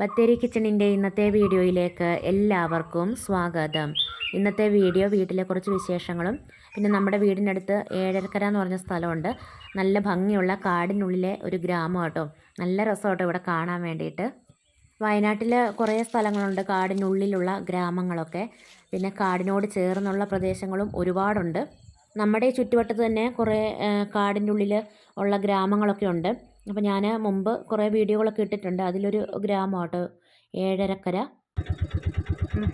ബത്തേരി കിച്ചണിന്റെ ഇന്നത്തെ വീഡിയോയിലേക്ക് എല്ലാവർക്കും സ്വാഗതം. ഇന്നത്തെ വീഡിയോ വീട്ടിലെ കുറച്ച് വിശേഷങ്ങളും പിന്നെ നമ്മുടെ വീടിനടുത്ത് ഏഴരക്കര എന്ന് പറഞ്ഞ സ്ഥലമുണ്ട്. നല്ല ഭംഗിയുള്ള കാടിനുള്ളിലെ ഒരു ഗ്രാമം കേട്ടോ. നല്ല രസമാട്ടോ ഇവിടെ കാണാൻ വേണ്ടിയിട്ട്. വയനാട്ടിൽ കുറേ സ്ഥലങ്ങളുണ്ട് കാടിനുള്ളിലുള്ള ഗ്രാമങ്ങളൊക്കെ. പിന്നെ കാടിനോട് ചേർന്നുള്ള പ്രദേശങ്ങളും ഒരുപാടുണ്ട്. നമ്മുടെ ചുറ്റുവട്ടത്ത് തന്നെ കുറേ കാടിന്റെ ഉള്ളിൽ ഉള്ള ഗ്രാമങ്ങളൊക്കെ ഉണ്ട്. അപ്പോൾ ഞാൻ മുമ്പ് കുറേ വീഡിയോകളൊക്കെ ഇട്ടിട്ടുണ്ട്. അതിലൊരു ഗ്രാമമാട്ടോ ഏഴരക്കര.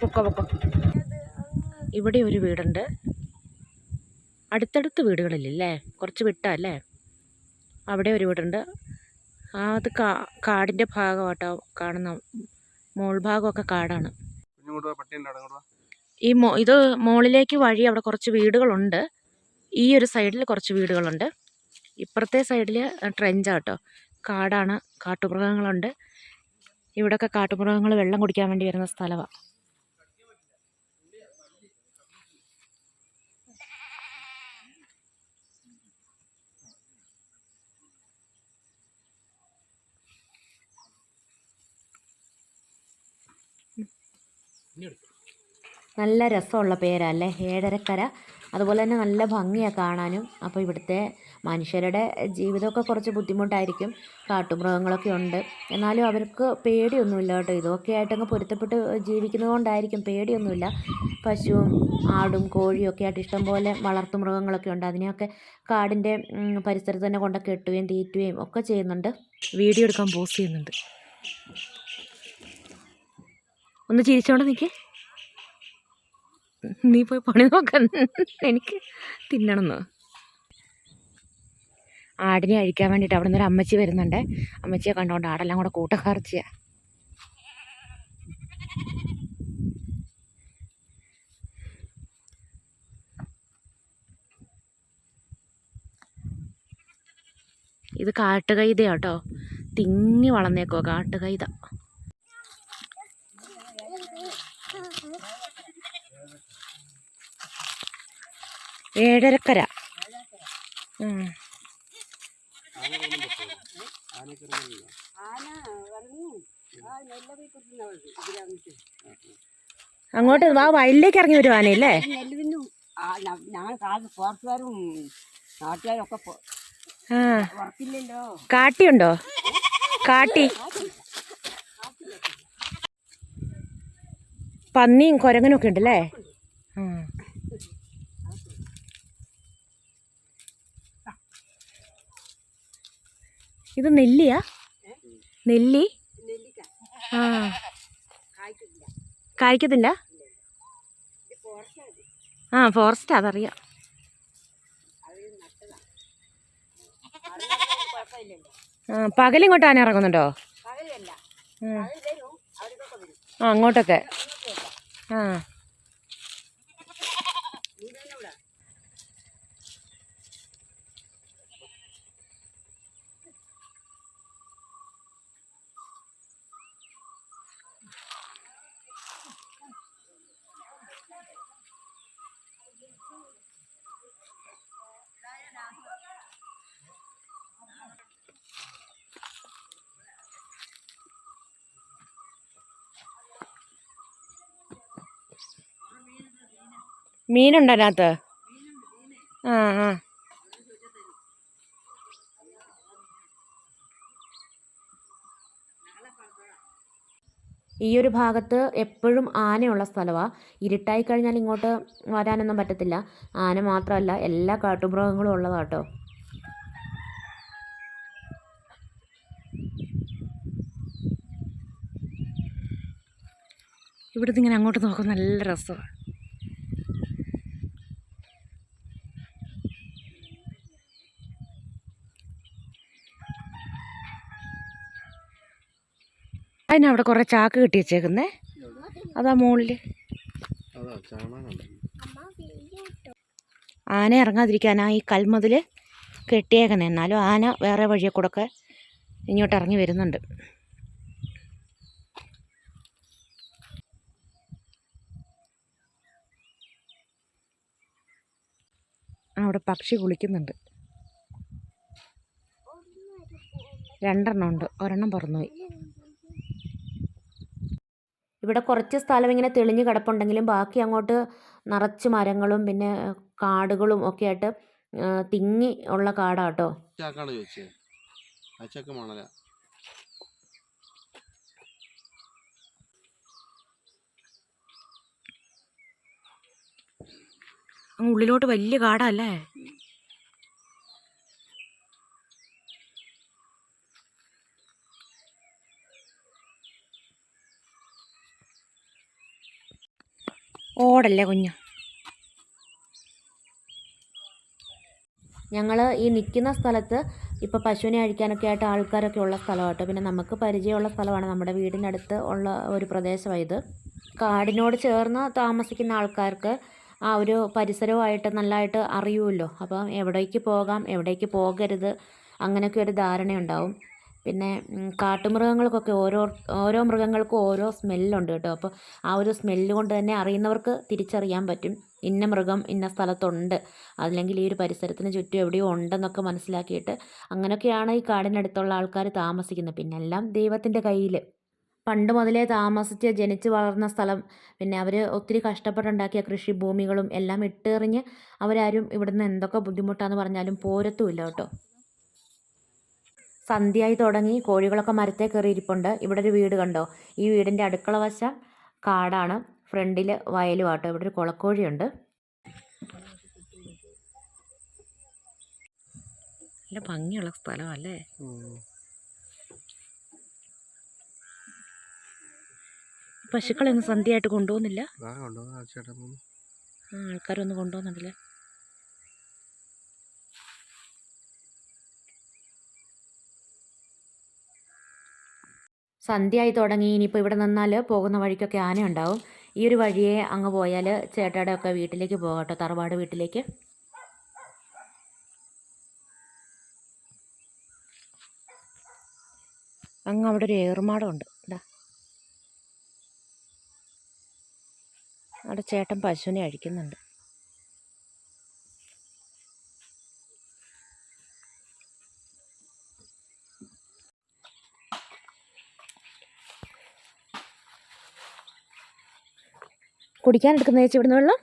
പൊക്കോ പൊക്കോ. ഇവിടെ ഒരു വീടുണ്ട്. അടുത്തടുത്ത് വീടുകളില്ലേ കുറച്ച് വിട്ടല്ലേ അവിടെ ഒരു വീടുണ്ട്. ആ അത് കാ കാടിന്റെ ഭാഗമാട്ടോ കാണുന്ന. മോൾ ഭാഗമൊക്കെ കാടാണ്. ഈ മോ ഇത് മോളിലേക്ക് വഴി അവിടെ കുറച്ച് വീടുകളുണ്ട്. ഈ ഒരു സൈഡിൽ കുറച്ച് വീടുകളുണ്ട്. ഇപ്പുറത്തെ സൈഡിൽ ട്രെഞ്ചാട്ടോ. കാടാണ് കാട്ടുമൃഗങ്ങളുണ്ട്. ഇവിടെയൊക്കെ കാട്ടുമൃഗങ്ങൾ വെള്ളം കുടിക്കാൻ വേണ്ടി വരുന്ന സ്ഥലമാണ് നല്ല രസമുള്ള പേരല്ലേ? ഏഴരക്കര. അതുപോലെ തന്നെ നല്ല ഭംഗിയാണ് കാണാനും. അപ്പോൾ ഇവിടുത്തെ മനുഷ്യരുടെ ജീവിതമൊക്കെ കുറച്ച് ബുദ്ധിമുട്ടായിരിക്കും. കാട്ടുമൃഗങ്ങളൊക്കെ ഉണ്ട്. എന്നാലും അവർക്ക് പേടിയൊന്നുമില്ല കേട്ടോ. ഇതൊക്കെ ആയിട്ടങ്ങ് പൊരുത്തപ്പെട്ട് ജീവിക്കുന്നത് കൊണ്ടായിരിക്കും. പേടിയൊന്നുമില്ല. പശുവും ആടും കോഴിയും ഒക്കെ ആയിട്ട് ഇഷ്ടംപോലെ വളർത്തു മൃഗങ്ങളൊക്കെ ഉണ്ട്. അതിനെയൊക്കെ കാടിന്റെ പരിസരത്ത് തന്നെ കൊണ്ട് കെട്ടുകയും തീറ്റുകയും ഒക്കെ ചെയ്യുന്നുണ്ട്. വീഡിയോ എടുക്കാൻ പോസ്റ്റ് ചെയ്യുന്നുണ്ട്. ഒന്ന് ചിരിച്ചോണ്ട് നിൽക്കേ നീ പോയി പണി നോക്കാൻ എനിക്ക് തിന്നണമെന്ന്. ആടിനെ അഴിക്കാൻ വേണ്ടിയിട്ട് അവിടെ നിന്നൊരു അമ്മച്ചി വരുന്നുണ്ട്. അമ്മച്ചിയെ കണ്ടുകൊണ്ട് ആടെല്ലാം കൂടെ കൂട്ടക്കാർച്ചയാ. ഇത് കാട്ടുകൈതയാട്ടോ തിങ്ങി വളർന്നേക്കോ കാട്ടുകൈത. ഏഴരക്കര. അങ്ങോട്ട് ആ വയലിലേക്ക് ഇറങ്ങി വരും ആനയല്ലേ കാട്ടിയുണ്ടോ? കാട്ടി. പന്നിയും കുരങ്ങനും ഒക്കെ ഉണ്ടല്ലേ? ആ. ഇത് നെല്ലിയാ? നെല്ലി? ആ. കായ്ക്കത്തില്ല? ആ ഫോറസ്റ്റ് അതറിയാം. ആ പകലിങ്ങോട്ട് ആന ഇറങ്ങുന്നുണ്ടോ? ആ അങ്ങോട്ടൊക്കെ. ആ. മീനുണ്ടോ അതിനകത്ത്? ആ ആ. ഈ ഒരു ഭാഗത്ത് എപ്പോഴും ആനയുള്ള സ്ഥലമാണ് ഇരുട്ടായി കഴിഞ്ഞാൽ ഇങ്ങോട്ട് വരാനൊന്നും പറ്റത്തില്ല. ആന മാത്രമല്ല എല്ലാ കാട്ടുമൃഗങ്ങളും ഉള്ളതാട്ടോ ഇവിടുന്ന് ഇങ്ങനെ അങ്ങോട്ട് നോക്കാൻ നല്ല രസമാണ് അതിനവിടെ കുറേ ചാക്ക് കെട്ടി വെച്ചേക്കുന്നേ. അതാ മുകളിൽ ആന ഇറങ്ങാതിരിക്കാനാ ഈ കൽമതിൽ കെട്ടിയേക്കുന്നത് എന്നാലും ആന വേറെ വഴിയെ കൂടെ ഇങ്ങോട്ട് ഇറങ്ങി വരുന്നുണ്ട്. അവിടെ പക്ഷി കുളിക്കുന്നുണ്ട്. രണ്ടെണ്ണം ഉണ്ട്. ഒരെണ്ണം പറന്നുപോയി. ഇവിടെ കുറച്ച് സ്ഥലം ഇങ്ങനെ തെളിഞ്ഞ് കിടപ്പുണ്ടെങ്കിലും ബാക്കി അങ്ങോട്ട് നിറച്ച് മരങ്ങളും പിന്നെ കാടുകളും ഒക്കെ ആയിട്ട് തിങ്ങി ഉള്ള കാടാട്ടോ. ഉള്ളിലോട്ട് വലിയ കാടല്ലേ ഓടല്ലേ കുഞ്ഞു? ഞങ്ങൾ ഈ നിൽക്കുന്ന സ്ഥലത്ത് ഇപ്പോൾ പശുവിനെ അഴിക്കാനൊക്കെ ആയിട്ട് ആൾക്കാരൊക്കെ ഉള്ള സ്ഥലമാട്ടോ പിന്നെ നമുക്ക് പരിചയമുള്ള സ്ഥലമാണ് നമ്മുടെ വീടിനടുത്ത് ഉള്ള ഒരു പ്രദേശമായത് കാടിനോട് ചേർന്ന് താമസിക്കുന്ന ആൾക്കാർക്ക് ആ ഒരു പരിസരവുമായിട്ട് നല്ലതായിട്ട് അറിയുമല്ലോ. അപ്പം എവിടേക്ക് പോകാം എവിടേക്ക് പോകരുത് അങ്ങനെയൊക്കെ ഒരു ധാരണയുണ്ടാവും. പിന്നെ കാട്ടുമൃഗങ്ങൾക്കൊക്കെ ഓരോ ഓരോ മൃഗങ്ങൾക്കും ഓരോ സ്മെല്ലുണ്ട് കേട്ടോ. അപ്പോൾ ആ ഒരു സ്മെല്ല് കൊണ്ട് തന്നെ അറിയുന്നവർക്ക് തിരിച്ചറിയാൻ പറ്റും. ഇന്ന മൃഗം ഇന്ന സ്ഥലത്തുണ്ട്. അല്ലെങ്കിൽ ഈ ഒരു പരിസരത്തിന് ചുറ്റും എവിടെയോ ഉണ്ടെന്നൊക്കെ മനസ്സിലാക്കിയിട്ട് അങ്ങനെയൊക്കെയാണ് ഈ കാടിനടുത്തുള്ള ആൾക്കാർ താമസിക്കുന്നത്. പിന്നെ എല്ലാം ദൈവത്തിന്റെ കയ്യിൽ പണ്ട് മുതലേ താമസിച്ച് ജനിച്ച് വളർന്ന സ്ഥലം. പിന്നെ അവർ ഒത്തിരി കഷ്ടപ്പെട്ടുണ്ടാക്കിയ കൃഷിഭൂമികളും എല്ലാം ഇട്ടെറിഞ്ഞ് അവരാരും ഇവിടുന്ന് എന്തൊക്കെ ബുദ്ധിമുട്ടാന്ന് പറഞ്ഞാലും പോരത്തുമില്ല കേട്ടോ. സന്ധ്യയായി തുടങ്ങി. കോഴികളൊക്കെ മരത്തെ കയറി ഇരിപ്പുണ്ട്. ഇവിടെ ഒരു വീട് കണ്ടോ? ഈ വീടിന്റെ അടുക്കള വശം കാടാണ്. ഫ്രണ്ടിൽ വയലുമാട്ടോ ഇവിടെ ഒരു കുളക്കോഴിയുണ്ട്. നല്ല ഭംഗിയുള്ള സ്ഥലമല്ലേ പശുക്കളൊന്നും സന്ധ്യയായിട്ട് കൊണ്ടുപോകുന്നില്ല? ആൾക്കാരൊന്നും കൊണ്ടുപോകുന്നുണ്ടല്ലേ? സന്ധ്യയായി തുടങ്ങി. ഇനിയിപ്പോൾ ഇവിടെ നിന്നാൽ പോകുന്ന വഴിക്കൊക്കെ ആന ഉണ്ടാവും. ഈ ഒരു വഴിയെ അങ്ങ് പോയാൽ ചേട്ടയുടെ ഒക്കെ വീട്ടിലേക്ക് പോകട്ടോ തറവാട് വീട്ടിലേക്ക്. അങ്ങ് അവിടെ ഒരു ഏറുമാടമുണ്ട് അവിടെ ചേട്ടൻ പശുവിനെ അഴിക്കുന്നുണ്ട്. കുടിക്കാൻ എടുക്കുന്ന ചേച്ചി ഇവിടുന്ന് വെള്ളം.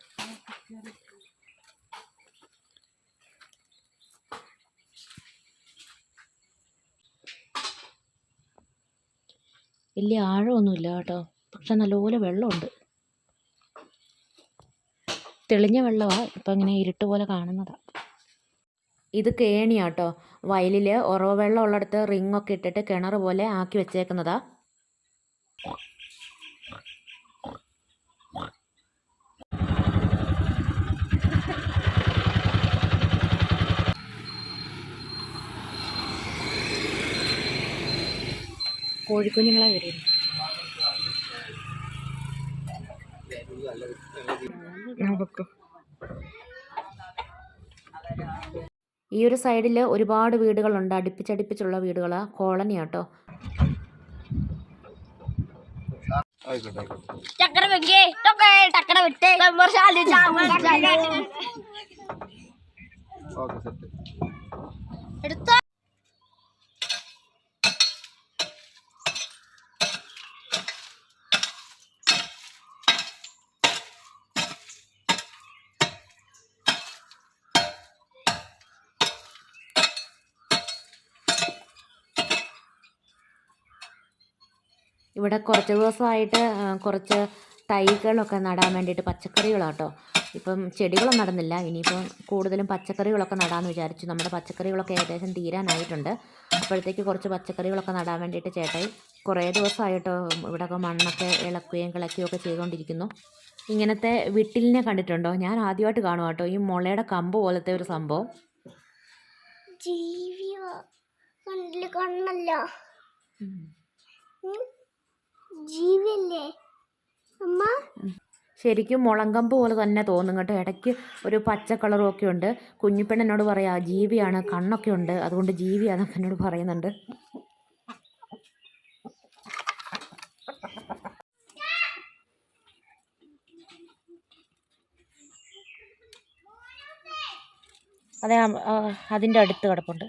വലിയ ആഴമൊന്നുമില്ല കേട്ടോ. പക്ഷെ നല്ലപോലെ വെള്ളമുണ്ട്. തെളിഞ്ഞ വെള്ളമാണ് ഇപ്പം ഇങ്ങനെ ഇരുട്ട് പോലെ കാണുന്നതാണ് ഇത് കേണിയാട്ടോ വയലിൽ ഉറവ വെള്ളം ഉള്ളിടത്ത് റിങ്ങൊക്കെ ഇട്ടിട്ട് കിണർ പോലെ ആക്കി വെച്ചേക്കുന്നതാ. കോഴിക്കുഞ്ഞുങ്ങളെ വരും ഈ ഒരു സൈഡിൽ ഒരുപാട് വീടുകളുണ്ട്. അടുപ്പിച്ചടുപ്പിച്ചുള്ള വീടുകളാ. കോളനി ആട്ടോ. ചക്കര വെക്കേ വിട്ടേ എടുത്തോ. ഇവിടെ കുറച്ച് ദിവസമായിട്ട് കുറച്ച് തൈകളൊക്കെ നടാൻ വേണ്ടിയിട്ട് പച്ചക്കറികളാട്ടോ. ഇപ്പം ചെടികളൊന്നും നടന്നില്ല. ഇനിയിപ്പം കൂടുതലും പച്ചക്കറികളൊക്കെ നടാമെന്ന് വിചാരിച്ചു. നമ്മുടെ പച്ചക്കറികളൊക്കെ ഏകദേശം തീരാനായിട്ടുണ്ട്. അപ്പോഴത്തേക്ക് കുറച്ച് പച്ചക്കറികളൊക്കെ നടാൻ വേണ്ടിയിട്ട് ചേട്ടായി കുറേ ദിവസമായിട്ടോ ഇവിടെയൊക്കെ മണ്ണൊക്കെ ഇളക്കുകയും കിളക്കുകയും ഒക്കെ ചെയ്തുകൊണ്ടിരിക്കുന്നു. ഇങ്ങനത്തെ വിട്ടിലിനെ കണ്ടിട്ടുണ്ടോ? ഞാൻ ആദ്യമായിട്ട് കാണും കേട്ടോ. ഈ മുളയുടെ കമ്പ് പോലത്തെ ഒരു സംഭവം. ജീവിയോ? കണ്ടില്ല ജീവിയല്ലേ? അമ്മ? ശരിക്കും മുളങ്കമ്പ് പോലെ തന്നെ തോന്നും കേട്ടോ. ഇടയ്ക്ക് ഒരു പച്ച കളറും ഒക്കെ ഉണ്ട്. കുഞ്ഞിപ്പെണ്ണിനോട് പറയാ ജീവിയാണ് കണ്ണൊക്കെ ഉണ്ട്. അതുകൊണ്ട് ജീവിയാന്നൊക്കെ എന്നോട് പറയുന്നുണ്ട്. അതെ അതിന്റെ അടുത്ത് കിടപ്പുണ്ട്.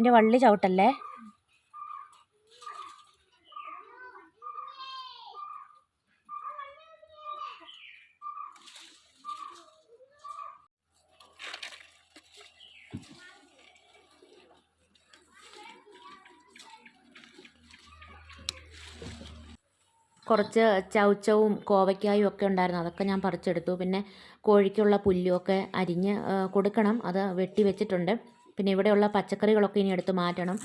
അതിന്റെ വള്ളി ചവിട്ടല്ലേ? കുറച്ച് ചവച്ചവും കോവയ്ക്കായും ഒക്കെ ഉണ്ടായിരുന്നു. അതൊക്കെ ഞാൻ പറിച്ചെടുത്തു. പിന്നെ കോഴിക്കുള്ള പുല്ലുമൊക്കെ അരിഞ്ഞ് കൊടുക്കണം. അത് വെട്ടി വെച്ചിട്ടുണ്ട്. പിന്നെ ഇവിടെയുള്ള പച്ചക്കറികളൊക്കെ ഇനി എടുത്ത് മാറ്റണം.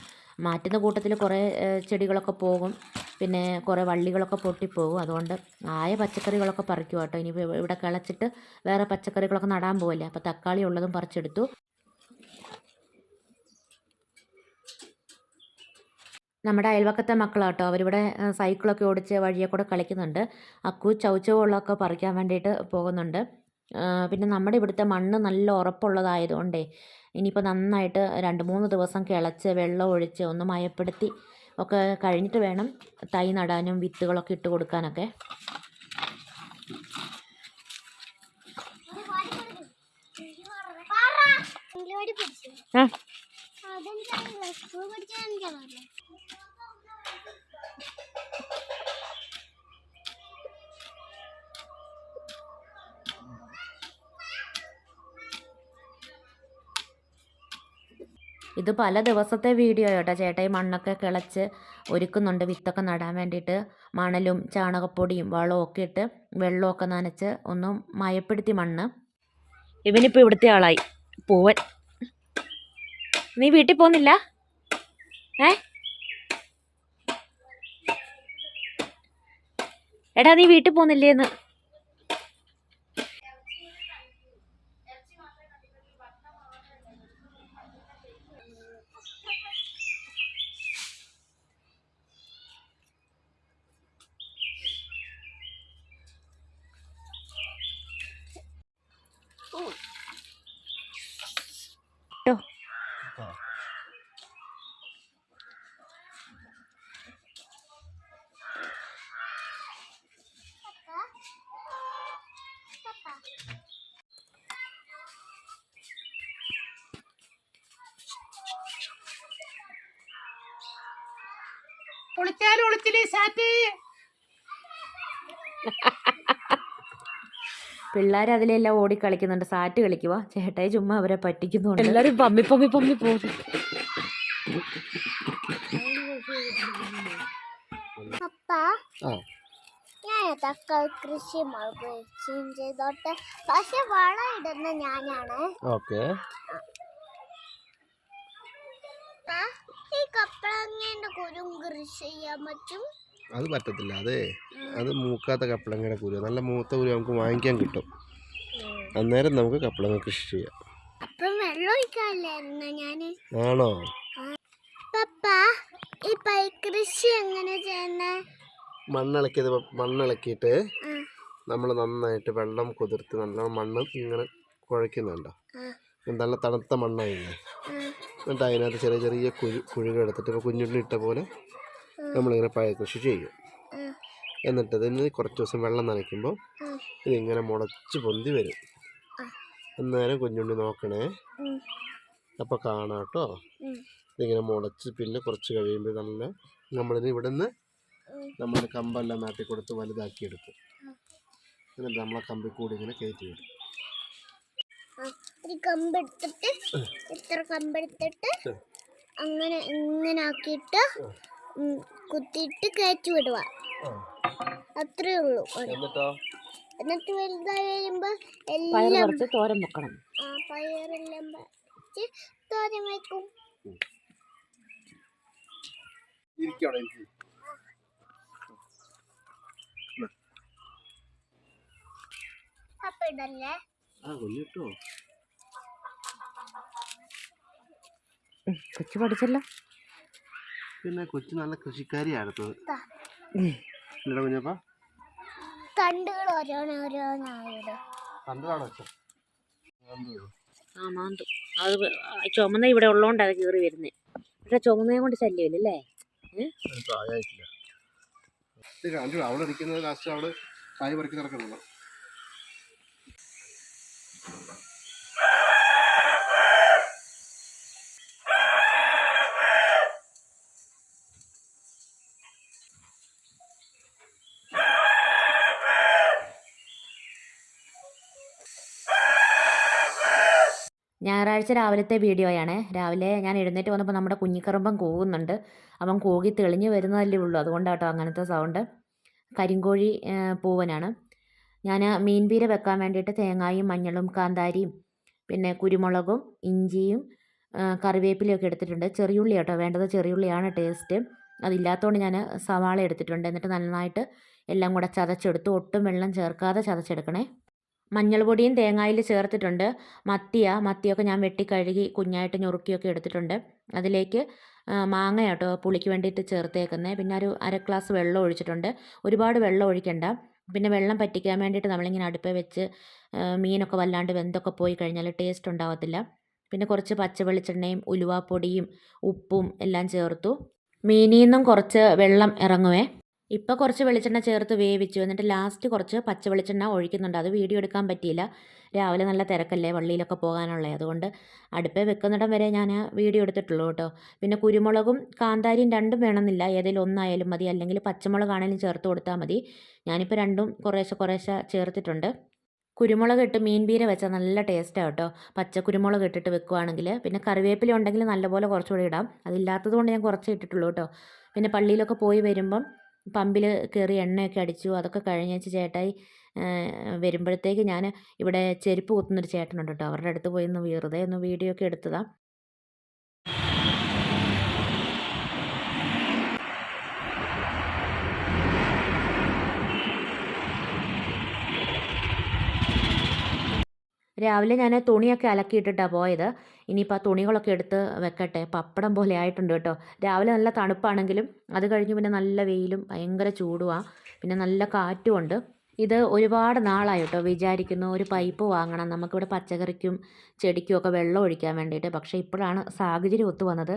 മാറ്റുന്ന കൂട്ടത്തിൽ കുറേ ചെടികളൊക്കെ പോകും. പിന്നെ കുറേ വള്ളികളൊക്കെ പൊട്ടിപ്പോകും. അതുകൊണ്ട് ആയ പച്ചക്കറികളൊക്കെ പറിക്കും കേട്ടോ. ഇനി ഇവിടെ കിളച്ചിട്ട് വേറെ പച്ചക്കറികളൊക്കെ നടാൻ പോവല്ലേ? അപ്പോൾ തക്കാളി ഉള്ളതും പറിച്ചെടുത്തു. നമ്മുടെ അയൽവക്കത്തെ മക്കളാട്ടോ അവരിവിടെ സൈക്കിളൊക്കെ ഓടിച്ച് വഴിയെ കൂടെ കളിക്കുന്നുണ്ട്. അക്കു ചൗച്ചവുകളൊക്കെ പറിക്കാൻ വേണ്ടിയിട്ട് പോകുന്നുണ്ട്. പിന്നെ നമ്മുടെ ഇവിടുത്തെ മണ്ണ് നല്ല ഉറപ്പുള്ളതായതുകൊണ്ടേ ഇനിയിപ്പോൾ നന്നായിട്ട് രണ്ട് മൂന്ന് ദിവസം കിളച്ച് വെള്ളം ഒഴിച്ച് ഒന്ന് മയപ്പെടുത്തി ഒക്കെ കഴിഞ്ഞിട്ട് വേണം തൈ നടാനും വിത്തുകളൊക്കെ ഇട്ട് കൊടുക്കാനൊക്കെ. ആ. ഇത് പല ദിവസത്തെ വീഡിയോ കേട്ടോ. ചേട്ടാ ഈ മണ്ണൊക്കെ കിളച്ച് ഒരുക്കുന്നുണ്ട്. വിത്തൊക്കെ നടാൻ വേണ്ടിയിട്ട് മണലും ചാണകപ്പൊടിയും വളവും ഒക്കെ ഇട്ട് വെള്ളമൊക്കെ നനച്ച് ഒന്ന് മയപ്പെടുത്തി മണ്ണ്. ഇവനിപ്പോൾ ഇവിടുത്തെ ആളായി. പൂവൻ. നീ വീട്ടിൽ പോകുന്നില്ല? ഏ? എടാ നീ വീട്ടിൽ പോകുന്നില്ലേന്ന്. ഒളിച്ചില്ലേ സാറ്റ്? പിള്ളേർ അതിലെല്ലാം ഓടി കളിക്കുന്നുണ്ട്. സാറ്റ് കളിക്കുക ചേട്ടായി ചുമ്മാ അവരെ പറ്റിക്കുന്നുണ്ട്. എല്ലാവരും പമ്മി പമ്മി പമ്മി പോകും തക്കാളി കൃഷി മുളകും ചെയ്തോട്ടെ. പക്ഷെ വളം ഇടുന്ന ഞാനാണ്. ഓക്കെ. കപ്പളങ്ങേന്റെ കുരും കൃഷി ചെയ്യാൻ പറ്റും. അത് പറ്റത്തില്ല അതെ അത് മൂക്കാത്ത കപ്പളങ്ങയുടെ കുരു നല്ല മൂത്ത കുരു നമുക്ക് വാങ്ങിക്കാൻ കിട്ടും. അന്നേരം നമുക്ക് കപ്പളങ്ങ കൃഷി ചെയ്യാം. ആണോ? പപ്പ ഈ കൃഷി എങ്ങനെ ചെയ്യുന്നേ? മണ്ണിളക്കിയത് മണ്ണിളക്കിയിട്ട് നമ്മൾ നന്നായിട്ട് വെള്ളം കുതിർത്ത് നല്ല മണ്ണ് ഇങ്ങനെ കുഴക്കുന്നുണ്ടോ നല്ല തണുത്ത മണ്ണായിരുന്നു. എന്നിട്ട് അതിനകത്ത് ചെറിയ ചെറിയ കുഴി കുഴികൾ എടുത്തിട്ട് ഇപ്പോൾ കുഞ്ഞുണ്ണി ഇട്ട പോലെ നമ്മളിങ്ങനെ പഴയ കൃഷി ചെയ്യും. എന്നിട്ട് അതിന് കുറച്ച് ദിവസം വെള്ളം നനയ്ക്കുമ്പോൾ ഇതിങ്ങനെ മുളച്ച് പൊന്തി വരും. അന്നേരം കുഞ്ഞുണ്ണി നോക്കണേ. അപ്പോൾ കാണാം കേട്ടോ. ഇതിങ്ങനെ മുളച്ച് പിന്നെ കുറച്ച് കഴിയുമ്പോൾ നല്ല നമ്മളിത് ഇവിടെ നിന്ന് ഉം. നമ്മൾ കമ്പെല്ലാം നാട്ടി കൊടുത്ത് വലുതാക്കിയെടുക്കും. എന്നിട്ട് നമ്മളെ കമ്പിൽ കൂടി ഇങ്ങനെ കയറ്റി വിടും. ഒരു കമ്പെടുത്തിട്ട് ഇത്ര കമ്പെടുത്തിട്ട് അങ്ങനെ ഇങ്ങനെ ആക്കിയിട്ട് കുത്തിയിട്ട് കയറ്റി വിടുക അത്രേ ഉള്ളൂ. എന്നിട്ടോ? വലുതായി വരുമ്പോ എല്ലാം കുറച്ച് തോരൻ വെക്കണം. ആ പയറെല്ലാം വെച്ച് തോരൻ വയ്ക്കും ഇരിക്കവിടെ ഇരിക്കും അപ്പൊ ഇടല്ലേ ആ കൊല്ലിട്ടോ? കൊച്ചു പഠിച്ചല്ലോ. പിന്നെ കൊച്ചു നല്ല കൃഷിക്കാരിയാണ് അടുത്തത് കുഞ്ഞപ്പ. തണ്ടുകൾ ആ മാന്തു. അത് ചുമന്ന ഇവിടെ ഉള്ളതുകൊണ്ട് അത് കയറി വരുന്നത് പക്ഷെ ചുമന്നതും കൊണ്ട് ശല്യമില്ലല്ലേ? അവിടെ ഇരിക്കുന്നത് ലാസ്റ്റ് അവിടെ കായ് പറിക്കി ഞായറാഴ്ച രാവിലത്തെ വീഡിയോയാണ്. രാവിലെ ഞാൻ എഴുന്നേറ്റ് വന്നപ്പോൾ നമ്മുടെ കുഞ്ഞിക്കറുമ്പം കൂകുന്നുണ്ട് അവൻ കൂകി തെളിഞ്ഞു വരുന്നതല്ലേ ഉള്ളൂ. അതുകൊണ്ടാട്ടോ അങ്ങനത്തെ സൗണ്ട് കരിങ്കോഴി പൂവനാണ്. ഞാൻ മീൻപീര വെക്കാൻ വേണ്ടിയിട്ട് തേങ്ങായും മഞ്ഞളും കാന്താരിയും പിന്നെ കുരുമുളകും ഇഞ്ചിയും കറിവേപ്പിലയൊക്കെ എടുത്തിട്ടുണ്ട്. ചെറിയുള്ളി കേട്ടോ വേണ്ടത് ചെറിയുള്ളിയാണ് ടേസ്റ്റ്. അതില്ലാത്തതുകൊണ്ട് ഞാൻ സവാള എടുത്തിട്ടുണ്ട്. എന്നിട്ട് നന്നായിട്ട് എല്ലാം കൂടെ ചതച്ചെടുത്തു ഒട്ടും വെള്ളം ചേർക്കാതെ ചതച്ചെടുക്കണേ. മഞ്ഞൾ പൊടിയും തേങ്ങായിൽ ചേർത്തിട്ടുണ്ട്. മത്തിയ മത്തിയൊക്കെ ഞാൻ വെട്ടി കഴുകി കുഞ്ഞായിട്ട് ഞുറുക്കിയൊക്കെ എടുത്തിട്ടുണ്ട്. അതിലേക്ക് മാങ്ങ കേട്ടോ പുളിക്ക് വേണ്ടിയിട്ട് ചേർത്തേക്കുന്നത് പിന്നെ ഒരു അര ഗ്ലാസ് വെള്ളം ഒഴിച്ചിട്ടുണ്ട്. ഒരുപാട് വെള്ളം ഒഴിക്കണ്ട. പിന്നെ വെള്ളം പറ്റിക്കാൻ വേണ്ടിയിട്ട് നമ്മളിങ്ങനെ അടുപ്പിൽ വെച്ച് മീനൊക്കെ വല്ലാണ്ട് വെന്തൊക്കെ പോയി കഴിഞ്ഞാൽ ടേസ്റ്റ് ഉണ്ടാവത്തില്ല. പിന്നെ കുറച്ച് പച്ച വെളിച്ചെണ്ണയും ഉലുവാപ്പൊടിയും ഉപ്പും എല്ലാം ചേർത്തു. മീനിൽ നിന്നും കുറച്ച് വെള്ളം ഇറങ്ങുവേ. ഇപ്പോൾ കുറച്ച് വെളിച്ചെണ്ണ ചേർത്ത് വേവിച്ചു. എന്നിട്ട് ലാസ്റ്റ് കുറച്ച് പച്ച വെളിച്ചെണ്ണ ഒഴിക്കുന്നുണ്ട്. അത് വീഡിയോ എടുക്കാൻ പറ്റിയില്ല. രാവിലെ നല്ല തിരക്കല്ലേ വള്ളിയിലൊക്കെ പോകാനുള്ളത് അതുകൊണ്ട് അടുപ്പേ വെക്കുന്നിടം വരെ ഞാൻ വീഡിയോ എടുത്തിട്ടുള്ളൂ കേട്ടോ. പിന്നെ കുരുമുളകും കാന്താരിയും രണ്ടും വേണമെന്നില്ല. ഏതെങ്കിലും ഒന്നായാലും മതി. അല്ലെങ്കിൽ പച്ചമുളകാണെങ്കിലും ചേർത്ത് കൊടുത്താൽ മതി. ഞാനിപ്പോൾ രണ്ടും കുറേശ്ശെ കുറേശ്ശെ ചേർത്തിട്ടുണ്ട്. കുരുമുളക് ഇട്ട് മീൻ പീര വെച്ചാൽ നല്ല ടേസ്റ്റാണ് കേട്ടോ. പച്ച കുരുമുളക് ഇട്ടിട്ട് വെക്കുവാണെങ്കിൽ. പിന്നെ കറിവേപ്പില ഉണ്ടെങ്കിൽ നല്ലപോലെ കുറച്ചുകൂടി ഇടാം. അതില്ലാത്തത് കൊണ്ട് ഞാൻ കുറച്ച് ഇട്ടിട്ടുള്ളൂ കേട്ടോ. പിന്നെ പള്ളിയിലൊക്കെ പോയി വരുമ്പം പമ്പിൽ കയറി എണ്ണയൊക്കെ അടിച്ചു അതൊക്കെ കഴിഞ്ഞേച്ച് ചേട്ടായി വരുമ്പോഴത്തേക്ക് ഞാൻ ഇവിടെ ചെരുപ്പ് കുത്തുന്നൊരു ചേട്ടനുണ്ട് കേട്ടോ. അവരുടെ അടുത്ത് പോയി ഒന്ന് വെറുതെ ഒന്ന് വീഡിയോ ഒക്കെ എടുത്തതാണ് രാവിലെ ഞാൻ തുണിയൊക്കെ അലക്കിയിട്ടിട്ടാണ് പോയത്. ഇനിയിപ്പോൾ ആ തുണികളൊക്കെ എടുത്ത് വെക്കട്ടെ. പപ്പടം പോലെ ആയിട്ടുണ്ട് കേട്ടോ. രാവിലെ നല്ല തണുപ്പാണെങ്കിലും അത് കഴിഞ്ഞ് പിന്നെ നല്ല വെയിലും ഭയങ്കര ചൂടുമാണ് പിന്നെ നല്ല കാറ്റുമുണ്ട് ഇത് ഒരുപാട് നാളായി കേട്ടോ. വിചാരിക്കുന്നു ഒരു പൈപ്പ് വാങ്ങണം. നമുക്കിവിടെ പച്ചക്കറിക്കും ചെടിക്കും ഒക്കെ വെള്ളം ഒഴിക്കാൻ വേണ്ടിയിട്ട്. പക്ഷേ ഇപ്പോഴാണ് സാഹചര്യം ഒത്തു വന്നത്.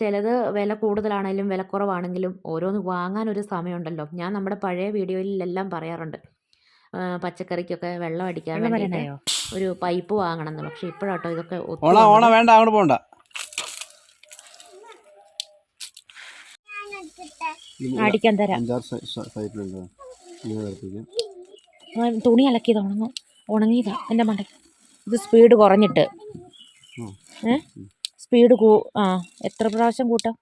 ചിലത് വില കൂടുതലാണെങ്കിലും വില കുറവാണെങ്കിലും ഓരോന്ന് വാങ്ങാനൊരു സമയമുണ്ടല്ലോ. ഞാൻ നമ്മുടെ പഴയ വീഡിയോയിലെല്ലാം പറയാറുണ്ട്. പച്ചക്കറിക്കൊക്കെ വെള്ളം അടിക്കാൻ വേണ്ടിയിട്ട്. ഒരു പൈപ്പ് വാങ്ങണം എന്ന്. പക്ഷെ ഇപ്പോഴാട്ടോ ഇതൊക്കെ ഓണ ഓണ വേണ്ട അങ്ങോട്ട് പോണ്ട. അടിക്കാൻ തരാം. തുണി അലക്കിയത് ഉണങ്ങും ഉണങ്ങിയതാ. എന്റെ മണ്ട ഇത് സ്പീഡ് കുറഞ്ഞിട്ട്. ഏ? സ്പീഡ് കൂ ആ എത്ര പ്രാവശ്യം കൂട്ടാം?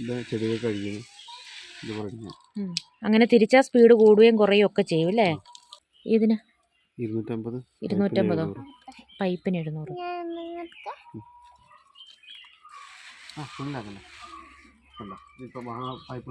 ഇത് ചെടികൾ കഴിക്കുന്നു ഇത് ഉം. അങ്ങനെ തിരിച്ചാ സ്പീഡ് കൂടുകയും കുറയുകയും ഒക്കെ ചെയ്യും അല്ലേ? ഇതിന് ഇരുന്നൂറ്റമ്പത്. പൈപ്പിന് എഴുന്നൂറ്. ആ ഫുള്ളാക്കല്ലേ കണ്ട ഇപ്പം ആ പൈപ്പ്